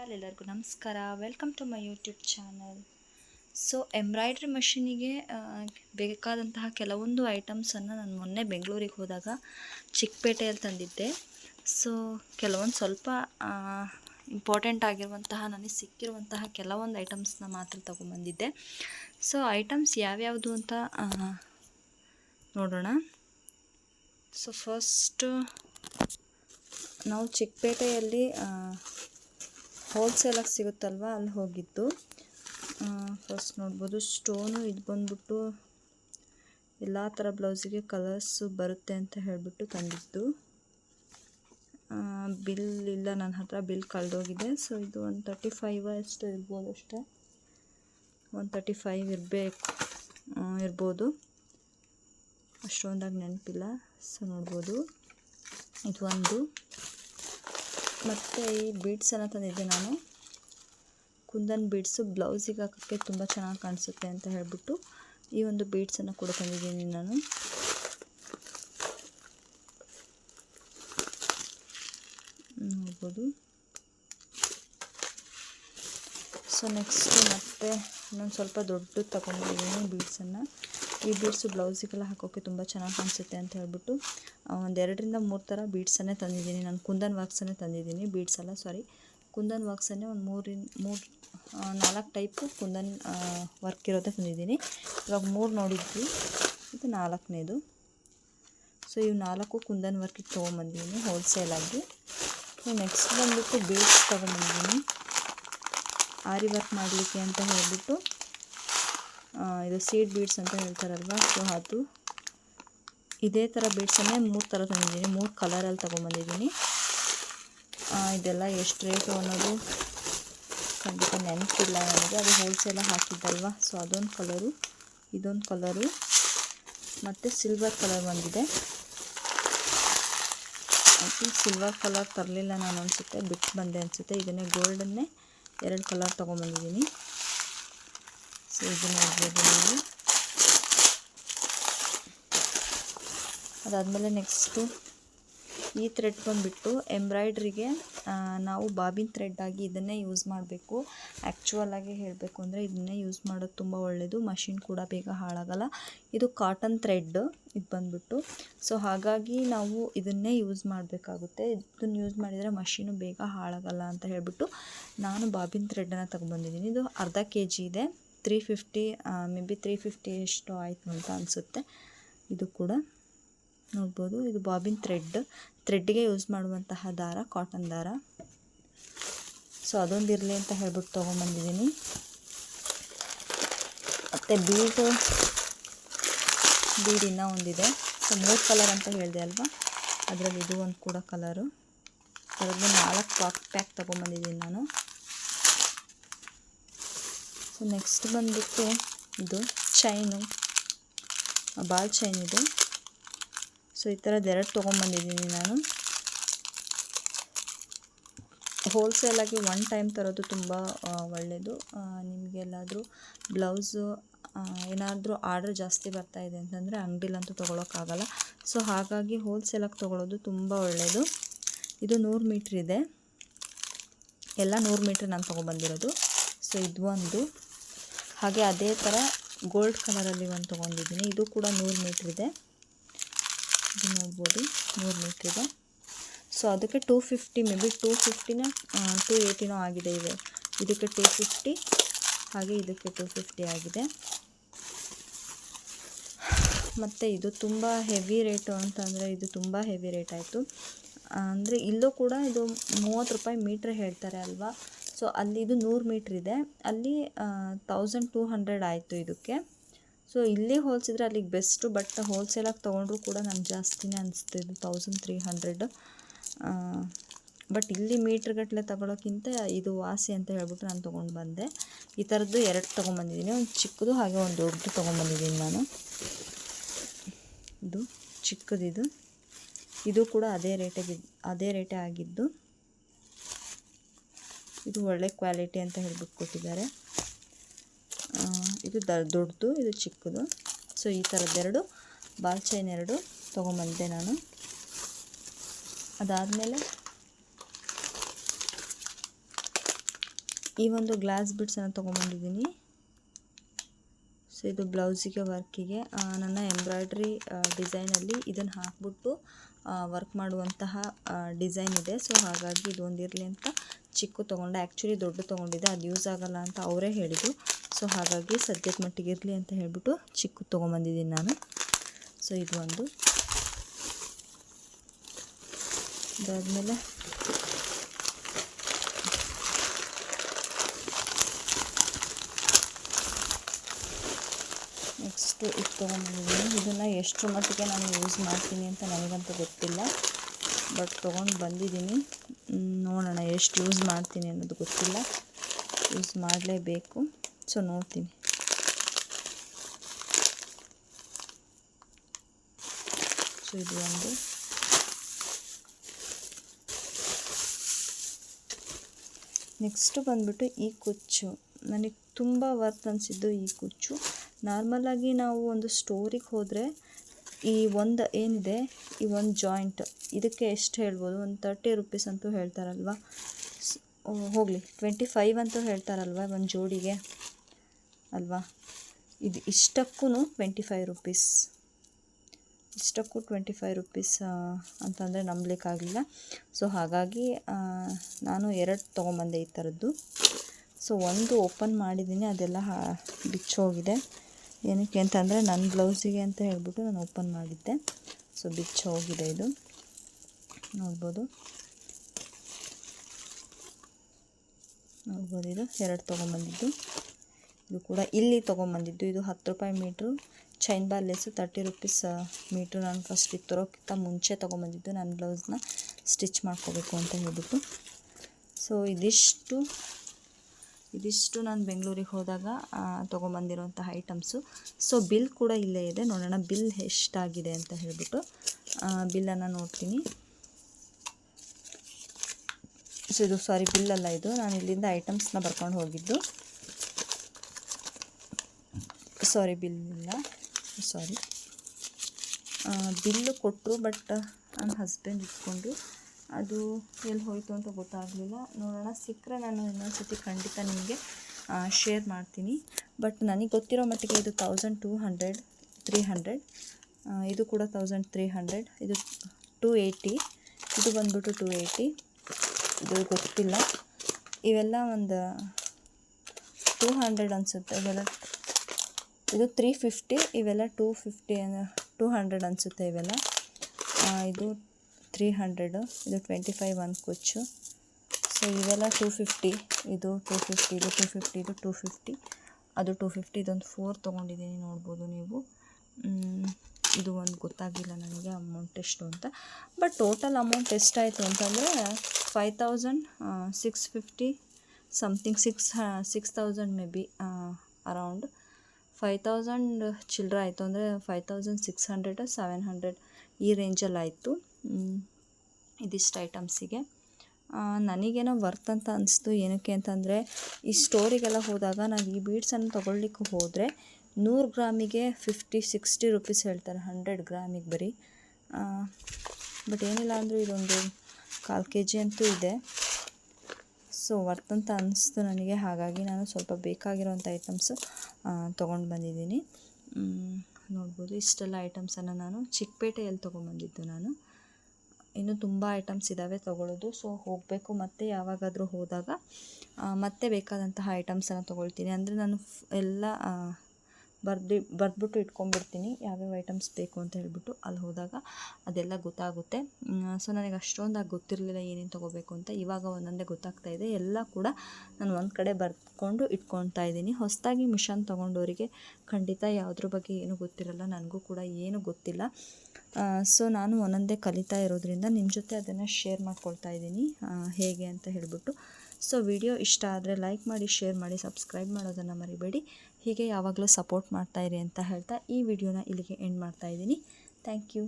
All ಎಲ್ಲರಿಗೂ ನಮಸ್ಕಾರ. Welcome to my YouTube channel so embroidery ಮಷಿನಿಗೆ ಬೇಕಾದಂತಹ ಕೆಲವೊಂದು ಐಟಮ್ಸನ್ನು ನಾನು ಮೊನ್ನೆ ಬೆಂಗಳೂರಿಗೆ ಹೋದಾಗ ಚಿಕ್ಕಪೇಟೆಯಲ್ಲಿ ತಂದಿದ್ದೆ. ಸೊ ಕೆಲವೊಂದು ಸ್ವಲ್ಪ ಇಂಪಾರ್ಟೆಂಟ್ ಆಗಿರುವಂತಹ, ನನಗೆ ಸಿಕ್ಕಿರುವಂತಹ ಕೆಲವೊಂದು ಐಟಮ್ಸ್ನ ಮಾತ್ರ ತೊಗೊಂಬಂದಿದ್ದೆ ಸೊ ಐಟಮ್ಸ್ ಯಾವ್ಯಾವುದು ಅಂತ ನೋಡೋಣ. ಸೊ ಫಸ್ಟು ನಾವು ಚಿಕ್ಕಪೇಟೆಯಲ್ಲಿ ಹೋಲ್ಸೇಲಾಗಿ ಸಿಗುತ್ತಲ್ವ? ಅಲ್ಲಿ ಹೋಗಿದ್ದು. ಫಸ್ಟ್ ನೋಡ್ಬೋದು. ಸ್ಟೋನು ಇದು ಬಂದ್ಬಿಟ್ಟು ಎಲ್ಲ ಥರ ಬ್ಲೌಸಿಗೆ ಕಲರ್ಸು ಬರುತ್ತೆ ಅಂತ ಹೇಳಿಬಿಟ್ಟು ತಂದಿದ್ದು. ಬಿಲ್ ಇಲ್ಲ ನನ್ನ ಹತ್ರ ಬಿಲ್ ಕಳೆದೋಗಿದೆ. ಸೊ ಇದು ಒಂದು ತರ್ಟಿ ಫೈವ್ ಅಷ್ಟು ಇರ್ಬೋದು ಅಷ್ಟೇ. ಒನ್ ತರ್ಟಿ ಫೈವ್ ಇರಬೇಕು ಇರ್ಬೋದು. ಅಷ್ಟೊಂದಾಗಿ ನೆನಪಿಲ್ಲ. ಸೊ ನೋಡ್ಬೋದು. ಇದು ಒಂದು. ಮತ್ತು ಈ ಬೀಡ್ಸನ್ನು ತಂದಿದ್ದೆ ನಾನು. ಕುಂದನ್ ಬೀಡ್ಸು ಬ್ಲೌಸಿಗೆ ಹಾಕೋಕ್ಕೆ ತುಂಬ ಚೆನ್ನಾಗಿ ಕಾಣಿಸುತ್ತೆ ಅಂತ ಹೇಳಿಬಿಟ್ಟು ಈ ಒಂದು ಬೀಡ್ಸನ್ನು ಕೂಡ ತಂದಿದ್ದೀನಿ ನಾನು. ನೋಡ್ಬೋದು. ಸೊ ನೆಕ್ಸ್ಟ್ ಮತ್ತೆ ಇನ್ನೊಂದು ಸ್ವಲ್ಪ ದೊಡ್ಡದು ತಗೊಂಡಿದ್ದೀನಿ ಬೀಡ್ಸನ್ನು ಈ ಬೀಡ್ಸು ಬ್ಲೌಸಿಗೆಲ್ಲ ಹಾಕೋಕ್ಕೆ ತುಂಬ ಚೆನ್ನಾಗಿ ಕಾಣಿಸುತ್ತೆ ಅಂತ ಹೇಳ್ಬಿಟ್ಟು ಒಂದು ಎರಡರಿಂದ ಮೂರು ಥರ ಬೀಡ್ಸನ್ನೇ ತಂದಿದ್ದೀನಿ. ನಾನು ಕುಂದನ್ ವರ್ಕ್ಸನ್ನೇ ತಂದಿದ್ದೀನಿ, ಬೀಡ್ಸ್ ಅಲ್ಲ ಸಾರಿ ಕುಂದನ್ ವರ್ಕ್ಸನ್ನೇ ಒಂದು ಮೂರಿನ, ಮೂರು ನಾಲ್ಕು ಟೈಪು ಕುಂದನ್ ವರ್ಕ್ ಇರೋದೇ ತಂದಿದ್ದೀನಿ. ಇವಾಗ ಮೂರು ನೋಡಿದ್ವಿ, ಇದು ನಾಲ್ಕನೇದು. ಸೊ ಇವು ನಾಲ್ಕು ಕುಂದನ್ ವರ್ಕಿಗೆ ತೊಗೊಂಬಂದಿದ್ದೀನಿ ಹೋಲ್ಸೇಲಾಗಿ ಸೊ ನೆಕ್ಸ್ಟ್ ಬಂದುಬಿಟ್ಟು ಬೀಡ್ಸ್ ತೊಗೊಂಬಂದಿದ್ದೀನಿ. ಆರಿ ವರ್ಕ್ ಮಾಡಲಿಕ್ಕೆ ಅಂತ ಹೇಳಿಬಿಟ್ಟು ಇದು ಸೀಡ್ ಬೀಡ್ಸ್ ಅಂತ ಹೇಳ್ತಾರಲ್ವ? ಸೊ ಅದು ಇದೇ ಥರ ಬೀಡ್ಸನ್ನೇ ಮೂರು ಥರ ತಂದಿದ್ದೀನಿ. ಮೂರು ಕಲರಲ್ಲಿ ತೊಗೊಂಬಂದಿದ್ದೀನಿ. ಇದೆಲ್ಲ ಎಷ್ಟು ರೇಟು ಅನ್ನೋದು ಖಂಡಿತ ನೆನಪಿಲ್ಲ ನನಗೆ. ಅದು ಹೋಲ್ಸೇಲಾಗಿ ಹಾಕಿದ್ದಲ್ವ? ಸೊ ಅದೊಂದು ಕಲರು ಇದೊಂದು ಕಲರು ಮತ್ತು ಸಿಲ್ವರ್ ಕಲರ್ ಬಂದಿದೆ. ಅದು ಸಿಲ್ವರ್ ಕಲರ್ ತರಲಿಲ್ಲ ನಾನು ಅನಿಸುತ್ತೆ. ಬಿಟ್ಟು ಬಂದೆ ಅನಿಸುತ್ತೆ. ಇದನ್ನೇ ಗೋಲ್ಡನ್ನೇ ಎರಡು ಕಲರ್ ತೊಗೊಂಬಂದಿದ್ದೀನಿ. ಸೊ ಇದು ನೀವು ಅದಾದಮೇಲೆ ನೆಕ್ಸ್ಟು ಈ ಥ್ರೆಡ್ ಬಂದುಬಿಟ್ಟು ಎಂಬ್ರಾಯ್ಡ್ರಿಗೆ ನಾವು ಬಾಬಿನ್ ಥ್ರೆಡ್ ಆಗಿ ಇದನ್ನೇ ಯೂಸ್ ಮಾಡಬೇಕು. ಆ್ಯಕ್ಚುಯಲ್ ಆಗಿ ಹೇಳಬೇಕು ಅಂದರೆ ಇದನ್ನೇ ಯೂಸ್ ಮಾಡೋದು ತುಂಬ ಒಳ್ಳೆಯದು ಮಷಿನ್ ಕೂಡ ಬೇಗ ಹಾಳಾಗಲ್ಲ. ಇದು ಕಾಟನ್ ಥ್ರೆಡ್ ಇದು ಬಂದುಬಿಟ್ಟು. ಸೊ ಹಾಗಾಗಿ ನಾವು ಇದನ್ನೇ ಯೂಸ್ ಮಾಡಬೇಕಾಗುತ್ತೆ. ಇದನ್ನು ಯೂಸ್ ಮಾಡಿದರೆ ಮಷೀನು ಬೇಗ ಹಾಳಾಗಲ್ಲ ಅಂತ ಹೇಳಿಬಿಟ್ಟು ನಾನು ಬಾಬಿನ್ ಥ್ರೆಡನ್ನು ತಗೊಂಡ್ಬಂದಿದ್ದೀನಿ. ಇದು ಅರ್ಧ ಕೆ ಜಿ ಇದೆ. Three fifty maybe three fifty ಎಷ್ಟು ಆಯಿತು ಅಂತ ಅನಿಸುತ್ತೆ. ಇದು ಕೂಡ ನೋಡ್ಬೋದು. ಇದು ಬಾಬಿನ್ ಥ್ರೆಡ್ ಥ್ರೆಡ್ಗೆ ಯೂಸ್ ಮಾಡುವಂತಹ ದಾರ ಕಾಟನ್ ದಾರ. ಸೊ ಅದೊಂದು ಇರಲಿ ಅಂತ ಹೇಳ್ಬಿಟ್ಟು ತೊಗೊಂಬಂದಿದ್ದೀನಿ. ಮತ್ತು ಬೀಡು ಬೀಡ್ ಇನ್ನೂ ಒಂದಿದೆ. ಸೊ ಮೂರು ಕಲರ್ ಅಂತ ಹೇಳಿದೆ ಅಲ್ವಾ? ಅದರಲ್ಲಿ ಇದು ಒಂದು ಕೂಡ ಕಲರು ಅದರಲ್ಲಿ ನಾಲ್ಕು ಪಾಕ್ ಪ್ಯಾಕ್ ತೊಗೊಂಬಂದಿದ್ದೀನಿ ನಾನು. ಸೊ ನೆಕ್ಸ್ಟ್ ಬಂದುಬಿಟ್ಟು ಇದು ಚೈನು ಬಾಲ್ ಚೈನ್ ಇದು. ಸೊ ಈ ಥರದ್ದು ಎರಡು ತೊಗೊಂಬಂದಿದ್ದೀನಿ ನಾನು. ಹೋಲ್ಸೇಲಾಗಿ ಒನ್ ಟೈಮ್ ತರೋದು ತುಂಬ ಒಳ್ಳೆಯದು ನಿಮಗೆಲ್ಲಾದರೂ ಬ್ಲೌಸು ಏನಾದರೂ ಆರ್ಡ್ರ್ ಜಾಸ್ತಿ ಬರ್ತಾ ಇದೆ ಅಂತಂದರೆ ಅಂಗಡಿಲಂತೂ ತೊಗೊಳೋಕ್ಕಾಗಲ್ಲ ಸೊ ಹಾಗಾಗಿ ಹೋಲ್ಸೇಲಾಗಿ ತೊಗೊಳೋದು ತುಂಬ ಒಳ್ಳೆಯದು ಇದು ನೂರು ಮೀಟ್ರ್ ಇದೆ. ಎಲ್ಲ ನೂರು ಮೀಟ್ರ್ ನಾನು ತೊಗೊಬಂದಿರೋದು. ಸೊ ಇದು ಒಂದು. ಹಾಗೆ ಅದೇ ಥರ ಗೋಲ್ಡ್ ಕಲರಲ್ಲಿ ಒಂದು ತೊಗೊಂಡಿದ್ದೀನಿ. ಇದು ಕೂಡ ನೂರು ಮೀಟ್ರ್ ಇದೆ. ಇದು ನೋಡ್ಬೋದು, ನೂರು ಮೀಟ್ರ್ ಇದೆ. ಸೊ ಅದಕ್ಕೆ two fifty maybe two ಫಿಫ್ಟಿನ ಟೂ ಏಯ್ಟಿನೋ ಆಗಿದೆ ಇವೆ ಇದಕ್ಕೆ ಟೂ ಫಿಫ್ಟಿ ಹಾಗೆ ಇದಕ್ಕೆ ಟೂ ಫಿಫ್ಟಿ ಆಗಿದೆ. ಮತ್ತು ಇದು ತುಂಬ ಹೆವಿ ರೇಟು ಅಂತಂದರೆ ಇದು ತುಂಬ ಹೆವಿ ರೇಟ್ ಆಯಿತು. ಅಂದರೆ ಇಲ್ಲೂ ಕೂಡ ಇದು ಮೂವತ್ತು ರೂಪಾಯಿ ಮೀಟ್ರ್ ಹೇಳ್ತಾರೆ ಅಲ್ವಾ? ಸೊ ಅಲ್ಲಿ ಇದು ನೂರು ಮೀಟ್ರ್ ಇದೆ. ಅಲ್ಲಿ ತೌಸಂಡ್ ಟೂ ಹಂಡ್ರೆಡ್ ಆಯಿತು ಇದಕ್ಕೆ. ಸೊ ಇಲ್ಲಿ ಹೋಲಿಸಿದ್ರೆ ಅಲ್ಲಿಗೆ ಬೆಸ್ಟು ಬಟ್ ಹೋಲ್ಸೇಲಾಗಿ ತೊಗೊಂಡ್ರು ಕೂಡ ನಮ್ಗೆ ಜಾಸ್ತಿನೇ ಅನಿಸ್ತು ಇದು ತೌಸಂಡ್ ತ್ರೀ ಹಂಡ್ರೆಡ್ ಬಟ್ ಇಲ್ಲಿ ಮೀಟ್ರ್ಗಟ್ಟಲೆ ತಗೊಳ್ಳೋಕ್ಕಿಂತ ಇದು ವಾಸಿ ಅಂತ ಹೇಳ್ಬಿಟ್ಟು ನಾನು ತೊಗೊಂಡು ಬಂದೆ. ಈ ಥರದ್ದು ಎರಡು ತೊಗೊಂಬಂದಿದ್ದೀನಿ ಒಂದು ಚಿಕ್ಕದು ಹಾಗೆ ಒಂದು ದೊಡ್ಡದು ತೊಗೊಂಬಂದಿದ್ದೀನಿ ನಾನು. ಇದು ಚಿಕ್ಕದಿದು. ಇದು ಕೂಡ ಅದೇ ರೇಟಿಗೆ ಅದೇ ರೇಟೇ ಆಗಿದ್ದು. ಇದು ಒಳ್ಳೆ ಕ್ವಾಲಿಟಿ ಅಂತ ಹೇಳ್ಬಿಟ್ಟು ಕೊಟ್ಟಿದ್ದಾರೆ. ಇದು ದ, ದೊಡ್ಡದು, ಇದು ಚಿಕ್ಕದು. ಸೊ, ಈ ಥರದ್ದೆರಡು ಬಾಲ್ ಚೈನ್ ಎರಡು ತೊಗೊಂಬಂದೆ ನಾನು. ಅದಾದಮೇಲೆ ಈ ಒಂದು ಗ್ಲಾಸ್ ಬಿಡ್ಸನ್ನು ತೊಗೊಂಬಂದಿದ್ದೀನಿ. ಸೊ ಇದು ಬ್ಲೌಸಿಗೆ ವರ್ಕಿಗೆ. ನನ್ನ ಎಂಬ್ರಾಯ್ಡ್ರಿ ಡಿಸೈನಲ್ಲಿ ಇದನ್ನು ಹಾಕ್ಬಿಟ್ಟು ವರ್ಕ್ ಮಾಡುವಂತಹ ಡಿಸೈನ್ ಇದೆ. ಸೊ ಹಾಗಾಗಿ ಇದು ಒಂದಿರಲಿ ಅಂತ ಚಿಕ್ಕ ತೊಗೊಂಡೆ. ಆ್ಯಕ್ಚುಲಿ ದೊಡ್ಡ ತೊಗೊಂಡಿದ್ದೆ. ಅದು ಯೂಸ್ ಆಗಲ್ಲ ಅಂತ ಅವರೇ ಹೇಳಿದರು. ಸೊ ಹಾಗಾಗಿ ಸದ್ಯದ ಮಟ್ಟಿಗೆ ಇರಲಿ ಅಂತ ಹೇಳಿಬಿಟ್ಟು ಚಿಕ್ಕ ತೊಗೊಂಬಂದಿದ್ದೀನಿ ನಾನು. ಸೊ ಇದು ಒಂದು. ಅದಾದಮೇಲೆ ನೆಕ್ಸ್ಟು ಇದು ತೊಗೊಂಡಿದ್ದೀನಿ ಇದನ್ನು ಎಷ್ಟು ಮಟ್ಟಿಗೆ ನಾನು ಯೂಸ್ ಮಾಡ್ತೀನಿ ಅಂತ ನನಗಂತೂ ಗೊತ್ತಿಲ್ಲ. ಬಟ್ ತೊಗೊಂಡು ಬಂದಿದ್ದೀನಿ. ನೋಡೋಣ ಎಷ್ಟು ಯೂಸ್ ಮಾಡ್ತೀನಿ ಅನ್ನೋದು ಗೊತ್ತಿಲ್ಲ. ಯೂಸ್ ಮಾಡಲೇಬೇಕು. ಸೊ ನೋಡ್ತೀನಿ. ಸೊ ಇದು ಒಂದು. ನೆಕ್ಸ್ಟ್ ಬಂದ್ಬಿಟ್ಟು ಈ ಕುಚ್ಚು. ನನಗೆ ತುಂಬ ವರ್ತ್ ಅನಿಸಿದ್ದು ಈ ಕುಚ್ಚು. ನಾರ್ಮಲಾಗಿ ನಾವು ಒಂದು ಸ್ಟೋರಿಗೆ ಹೋದರೆ ಈ ಒಂದು ಏನಿದೆ, ಈ ಒಂದು ಜಾಯಿಂಟ್, ಇದಕ್ಕೆ ಎಷ್ಟು ಹೇಳ್ಬೋದು? ಒಂದು ತರ್ಟಿ ರುಪೀಸ್ ಅಂತೂ ಹೇಳ್ತಾರಲ್ವ? ಹೋಗಲಿ. ಟ್ವೆಂಟಿ ಫೈವ್ ಅಂತೂ ಹೇಳ್ತಾರಲ್ವ ಒಂದು ಜೋಡಿಗೆ? ಅಲ್ವಾ? ಇದು ಇಷ್ಟಕ್ಕೂ ಟ್ವೆಂಟಿ ಫೈವ್ ರುಪೀಸ್ ಇಷ್ಟಕ್ಕೂ ಟ್ವೆಂಟಿ ಫೈವ್ ರುಪೀಸ್ ಅಂತಂದರೆ ನಂಬಲಿಕ್ಕಾಗಲಿಲ್ಲ. ಸೊ ಹಾಗಾಗಿ ನಾನು ಎರಡು ತೊಗೊಂಬಂದೆ ಈ ಥರದ್ದು ಸೊ, ಒಂದು ಓಪನ್ ಮಾಡಿದ್ದೀನಿ, ಅದೆಲ್ಲ ಬಿಚ್ಚೋಗಿದೆ. ಏನಕ್ಕೆ ಅಂತಂದರೆ ನನ್ನ ಬ್ಲೌಸಿಗೆ ಅಂತ ಹೇಳ್ಬಿಟ್ಟು ನಾನು ಓಪನ್ ಮಾಡಿದ್ದೆ. ಸೊ, ಬಿಚ್ಚೋಗಿದೆ ಇದು. ನೋಡ್ಬೋದು. ನೋಡ್ಬೋದು ಇದು. ಎರಡು ತೊಗೊಂಬಂದಿದ್ದು. ಇದು ಕೂಡ ಇಲ್ಲಿ ತೊಗೊಂಬಂದಿದ್ದು. ಇದು ಹತ್ತು ರೂಪಾಯಿ metre. Chain bar thirty rupees metre ನಾನು ಫಸ್ಟ್ ಇದು ತರೋಕ್ಕಿಂತ ಮುಂಚೆ ತೊಗೊಂಬಂದಿದ್ದು. ನನ್ನ ಬ್ಲೌಸ್ನ ಸ್ಟಿಚ್ ಮಾಡ್ಕೋಬೇಕು ಅಂತ ಹೇಳ್ಬಿಟ್ಟು. ಸೊ, ಇದಿಷ್ಟು. ಇದಿಷ್ಟು ನಾನು ಬೆಂಗಳೂರಿಗೆ ಹೋದಾಗ ತೊಗೊಂಬಂದಿರೋಂತಹ ಐಟಮ್ಸು ಸೊ ಬಿಲ್ ಕೂಡ ಇಲ್ಲೇ ಇದೆ. ನೋಡೋಣ ಬಿಲ್ ಎಷ್ಟಾಗಿದೆ ಅಂತ ಹೇಳಿಬಿಟ್ಟು ಬಿಲ್ಲನ್ನು ನೋಡ್ತೀನಿ. ಸೊ ಇದು ಸಾರಿ ಬಿಲ್ಲಲ್ಲ ಇದು. ನಾನು ಇಲ್ಲಿಂದ ಐಟಮ್ಸ್ನ ಬರ್ಕೊಂಡು ಹೋಗಿದ್ದು. ಸಾರಿ ಬಿಲ್ ಇಲ್ಲ. ಸಾರಿ ಬಿಲ್ಲು ಕೊಟ್ಟರು ಬಟ್ ನನ್ನ ಹಸ್ಬೆಂಡ್ ಇಟ್ಕೊಂಡು ಅದು ಎಲ್ಲಿ ಹೋಯಿತು ಅಂತ ಗೊತ್ತಾಗಲಿಲ್ಲ. ನೋಡೋಣ, ಸಿಕ್ಕರೆ ನಾನು ಇನ್ನೊಂದು ಸತಿ ಖಂಡಿತ ನಿಮಗೆ ಶೇರ್ ಮಾಡ್ತೀನಿ. ಬಟ್ ನನಗೆ ಗೊತ್ತಿರೋ ಮಟ್ಟಿಗೆ ಇದು thousand two hundred three hundred ಇದು ಕೂಡ ತೌಸಂಡ್ ತ್ರೀ ಹಂಡ್ರೆಡ್ ಇದು ಟೂ ಏಯ್ಟಿ ಇದು ಬಂದ್ಬಿಟ್ಟು ಟೂ ಏಯ್ಟಿ ಇದು ಗೊತ್ತಿಲ್ಲ. ಇವೆಲ್ಲ ಒಂದು ಟೂ ಹಂಡ್ರೆಡ್ ಅನಿಸುತ್ತೆ. ಇವೆಲ್ಲ ಇದು ತ್ರೀ ಫಿಫ್ಟಿ ಇವೆಲ್ಲ ಟೂ ಫಿಫ್ಟಿ ಟೂ ಹಂಡ್ರೆಡ್ ಅನಿಸುತ್ತೆ ಇವೆಲ್ಲ. ಇದು ತ್ರೀ ಹಂಡ್ರೆಡು ಇದು ಟ್ವೆಂಟಿ ಫೈವ್ ಒಂದು ಕುಚ್ಚು. ಸೊ ಇವೆಲ್ಲ ಟೂ ಫಿಫ್ಟಿ ಇದು ಟೂ ಫಿಫ್ಟಿ ಇದು ಟೂ ಫಿಫ್ಟಿ ಇದು ಟೂ ಫಿಫ್ಟಿ ಅದು ಟೂ ಫಿಫ್ಟಿ ಇದೊಂದು ಫೋರ್ ತೊಗೊಂಡಿದ್ದೀನಿ, ನೋಡ್ಬೋದು ನೀವು. ಇದು ಒಂದು ಗೊತ್ತಾಗಿಲ್ಲ ನನಗೆ ಅಮೌಂಟ್ ಎಷ್ಟು ಅಂತ. ಬಟ್ ಟೋಟಲ್ ಅಮೌಂಟ್ ಎಷ್ಟಾಯಿತು ಅಂತಂದರೆ five thousand six fifty something six six thousand maybe around five thousand ಚಿಲ್ಲರೆ ಆಯಿತು ಅಂದರೆ five thousand six hundred seven hundred ಈ ರೇಂಜಲ್ಲಿ ಆಯಿತು. ಇದಿಷ್ಟು ಐಟಮ್ಸಿಗೆ ನನಗೇನೋ ವರ್ತ್ ಅಂತ ಅನಿಸ್ತು. ಏನಕ್ಕೆ ಅಂತಂದರೆ, ಈ ಸ್ಟೋರಿಗೆಲ್ಲ ಹೋದಾಗ ನಾವು ಈ ಬೀಡ್ಸನ್ನು ತೊಗೊಳ್ಲಿಕ್ಕೆ ಹೋದರೆ ನೂರು ಗ್ರಾಮಿಗೆ ಫಿಫ್ಟಿ ಸಿಕ್ಸ್ಟಿ ರುಪೀಸ್ ಹೇಳ್ತಾರೆ. ಹಂಡ್ರೆಡ್ ಗ್ರಾಮಿಗೆ ಬರೀ. ಬಟ್ ಏನಿಲ್ಲ ಅಂದರೂ ಇದೊಂದು ಕಾಲು ಕೆ ಜಿ ಅಂತೂ ಇದೆ. ಸೊ ವರ್ತ್ ಅಂತ ಅನಿಸ್ತು ನನಗೆ. ಹಾಗಾಗಿ ನಾನು ಸ್ವಲ್ಪ ಬೇಕಾಗಿರೋಂಥ ಐಟಮ್ಸು ತೊಗೊಂಡು ಬಂದಿದ್ದೀನಿ. ನೋಡ್ಬೋದು. ಇಷ್ಟೆಲ್ಲ ಐಟಮ್ಸನ್ನು ನಾನು ಚಿಕ್ಕಪೇಟೆಯಲ್ಲಿ ತೊಗೊಂಬಂದಿದ್ದು ನಾನು. ಇನ್ನೂ ತುಂಬ ಐಟಮ್ಸ್ ಇದ್ದಾವೆ ತೊಗೊಳ್ಳೋದು ಸೊ ಹೋಗಬೇಕು ಮತ್ತೆ ಯಾವಾಗಾದರೂ ಹೋದಾಗ ಮತ್ತೆ ಬೇಕಾದಂತಹ ಐಟಮ್ಸನ್ನು ತೊಗೊಳ್ತೀನಿ. ಅಂದರೆ ನಾನು ಎಲ್ಲ ಬರ್ದು ಬರೆದ್ಬಿಟ್ಟು ಇಟ್ಕೊಂಡ್ಬಿಡ್ತೀನಿ. ಯಾವ್ಯಾವ ಐಟಮ್ಸ್ ಬೇಕು ಅಂತ ಹೇಳ್ಬಿಟ್ಟು ಅಲ್ಲಿ ಹೋದಾಗ ಅದೆಲ್ಲ ಗೊತ್ತಾಗುತ್ತೆ. ಸೊ ನನಗೆ ಅಷ್ಟೊಂದಾಗಿ ಗೊತ್ತಿರಲಿಲ್ಲ ಏನೇನು ತೊಗೋಬೇಕು ಅಂತ. ಇವಾಗ ಒಂದೊಂದೇ ಗೊತ್ತಾಗ್ತಾ ಇದೆ. ಎಲ್ಲ ಕೂಡ ನಾನು ಒಂದು ಕಡೆ ಬರ್ಕೊಂಡು ಇಟ್ಕೊಳ್ತಾ ಇದ್ದೀನಿ. ಹೊಸದಾಗಿ ಮಿಷನ್ ತೊಗೊಂಡವರಿಗೆ ಖಂಡಿತ ಯಾವುದ್ರ ಬಗ್ಗೆ ಏನೂ ಗೊತ್ತಿರಲ್ಲ, ನನಗೂ ಕೂಡ ಏನು ಗೊತ್ತಿಲ್ಲ. ಸೊ ನಾನು ಒಂದೊಂದೇ ಕಲಿತಾ ಇರೋದ್ರಿಂದ ನಿಮ್ಮ ಜೊತೆ ಅದನ್ನು ಶೇರ್ ಮಾಡ್ಕೊಳ್ತಾ ಇದ್ದೀನಿ. ಹೇಗೆ ಅಂತ ಹೇಳಿಬಿಟ್ಟು. ಸೊ ವಿಡಿಯೋ ಇಷ್ಟ ಆದರೆ ಲೈಕ್ ಮಾಡಿ ಶೇರ್ ಮಾಡಿ ಸಬ್ಸ್ಕ್ರೈಬ್ ಮಾಡೋದನ್ನು ಮರಿಬೇಡಿ. ಹೀಗೆ ಯಾವಾಗಲೂ ಸಪೋರ್ಟ್ ಮಾಡ್ತಾಯಿರಿ ಅಂತ ಹೇಳ್ತಾ ಈ ವಿಡಿಯೋನ ಇಲ್ಲಿಗೆ ಎಂಡ್ ಮಾಡ್ತಾಯಿದ್ದೀನಿ ಥ್ಯಾಂಕ್ ಯು